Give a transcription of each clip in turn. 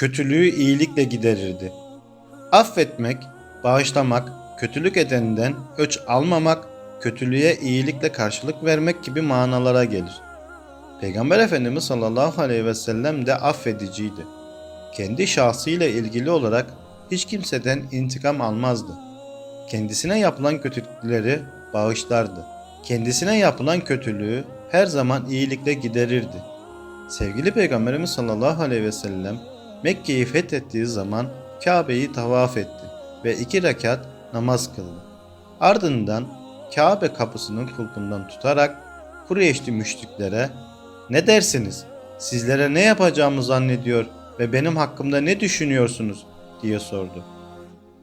kötülüğü iyilikle giderirdi. Affetmek, bağışlamak, kötülük edeninden öç almamak, kötülüğe iyilikle karşılık vermek gibi manalara gelir. Peygamber Efendimiz sallallahu aleyhi ve sellem de affediciydi. Kendi şahsıyla ilgili olarak hiç kimseden intikam almazdı. Kendisine yapılan kötülükleri bağışlardı. Kendisine yapılan kötülüğü her zaman iyilikle giderirdi. Sevgili Peygamberimiz sallallahu aleyhi ve sellem Mekke'yi fethettiği zaman Kabe'yi tavaf etti ve iki rekat namaz kıldı. Ardından Kabe kapısının kulpundan tutarak Kureyşli müşriklere ne dersiniz? Sizlere ne yapacağımı zannediyor ve benim hakkımda ne düşünüyorsunuz? diye sordu.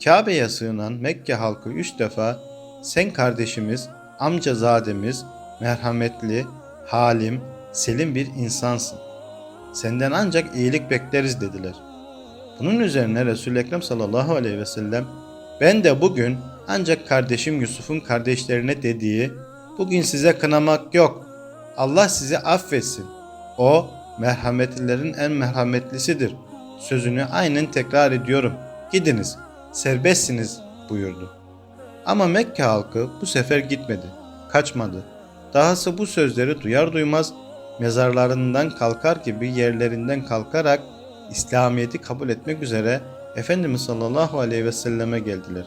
Kabe'ye sığınan Mekke halkı üç defa sen kardeşimiz, amcazademiz, merhametli, halim, selim bir insansın. Senden ancak iyilik bekleriz dediler. Bunun üzerine Resul-i Ekrem sallallahu aleyhi ve sellem ben de bugün ancak kardeşim Yusuf'un kardeşlerine dediği bugün size kınamak yok. Allah sizi affetsin. O merhametlilerin en merhametlisidir. Sözünü aynen tekrar ediyorum. Gidiniz, serbestsiniz buyurdu. Ama Mekke halkı bu sefer gitmedi, kaçmadı. Dahası bu sözleri duyar duymaz mezarlarından kalkar gibi yerlerinden kalkarak İslamiyet'i kabul etmek üzere Efendimiz sallallahu aleyhi ve selleme geldiler.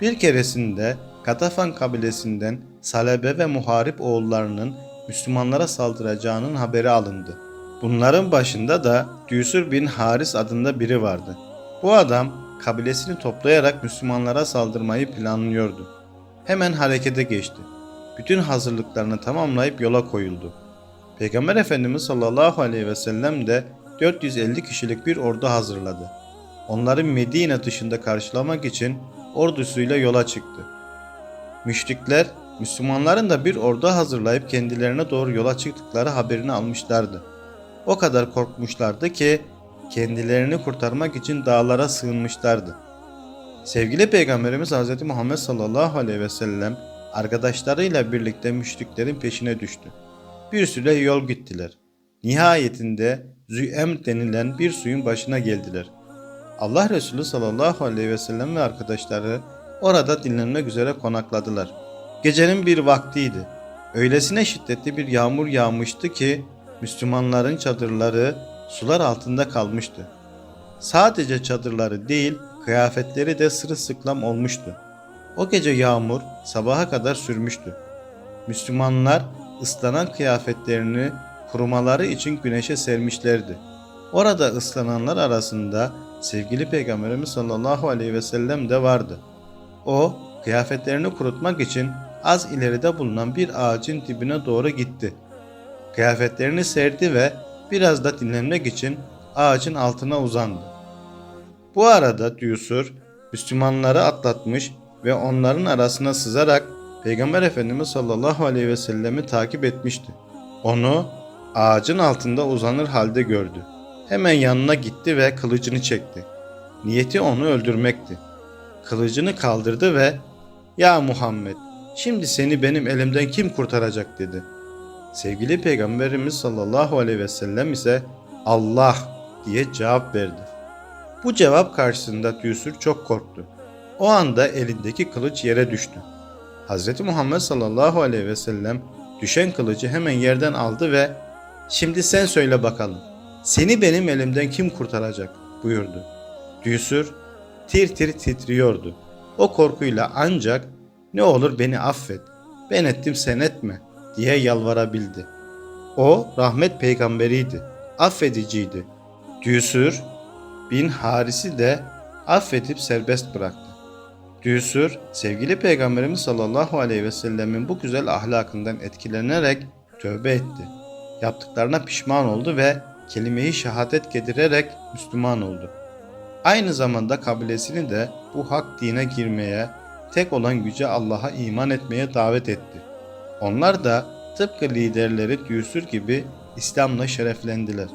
Bir keresinde Katafan kabilesinden Salebe ve Muharip oğullarının Müslümanlara saldıracağının haberi alındı. Bunların başında da Düsür bin Haris adında biri vardı. Bu adam kabilesini toplayarak Müslümanlara saldırmayı planlıyordu. Hemen harekete geçti. Bütün hazırlıklarını tamamlayıp yola koyuldu. Peygamber Efendimiz sallallahu aleyhi ve sellem de 450 kişilik bir ordu hazırladı. Onları Medine dışında karşılamak için ordusuyla yola çıktı. Müşrikler Müslümanların da bir ordu hazırlayıp kendilerine doğru yola çıktıkları haberini almışlardı. O kadar korkmuşlardı ki kendilerini kurtarmak için dağlara sığınmışlardı. Sevgili Peygamberimiz Hz. Muhammed sallallahu aleyhi ve sellem arkadaşlarıyla birlikte müşriklerin peşine düştü. Bir süre yol gittiler. Nihayetinde Zü'em denilen bir suyun başına geldiler. Allah Resulü sallallahu aleyhi ve sellem ve arkadaşları orada dinlenmek üzere konakladılar. Gecenin bir vaktiydi. Öylesine şiddetli bir yağmur yağmıştı ki Müslümanların çadırları sular altında kalmıştı. Sadece çadırları değil, kıyafetleri de sırılsıklam olmuştu. O gece yağmur sabaha kadar sürmüştü. Müslümanlar ıslanan kıyafetlerini kurumaları için güneşe sermişlerdi. Orada ıslananlar arasında sevgili Peygamberimiz sallallahu aleyhi ve sellem de vardı. O kıyafetlerini kurutmak için az ileride bulunan bir ağacın dibine doğru gitti. Kıyafetlerini serdi ve biraz da dinlenmek için ağacın altına uzandı. Bu arada Düsur Müslümanları atlatmış ve onların arasına sızarak Peygamber Efendimiz sallallahu aleyhi ve sellemi takip etmişti. Onu ağacın altında uzanır halde gördü. Hemen yanına gitti ve kılıcını çekti. Niyeti onu öldürmekti. Kılıcını kaldırdı ve ''Ya Muhammed, şimdi seni benim elimden kim kurtaracak?'' dedi. Sevgili Peygamberimiz sallallahu aleyhi ve sellem ise ''Allah'' diye cevap verdi. Bu cevap karşısında Düsür çok korktu. O anda elindeki kılıç yere düştü. Hz. Muhammed sallallahu aleyhi ve sellem düşen kılıcı hemen yerden aldı ve ''Şimdi sen söyle bakalım, seni benim elimden kim kurtaracak?'' buyurdu. Düsür tir tir titriyordu. O korkuyla ancak ''Ne olur beni affet, ben ettim sen etme.'' diye yalvarabildi. O rahmet peygamberiydi, affediciydi. Düsür bin Haris'i de affedip serbest bıraktı. Düsür, sevgili Peygamberimiz sallallahu aleyhi ve sellemin bu güzel ahlakından etkilenerek tövbe etti. Yaptıklarına pişman oldu ve kelimeyi şehadet getirerek Müslüman oldu. Aynı zamanda kabilesini de bu hak dine girmeye, tek olan güce Allah'a iman etmeye davet etti. Onlar da tıpkı liderleri Düsür gibi İslam'la şereflendiler.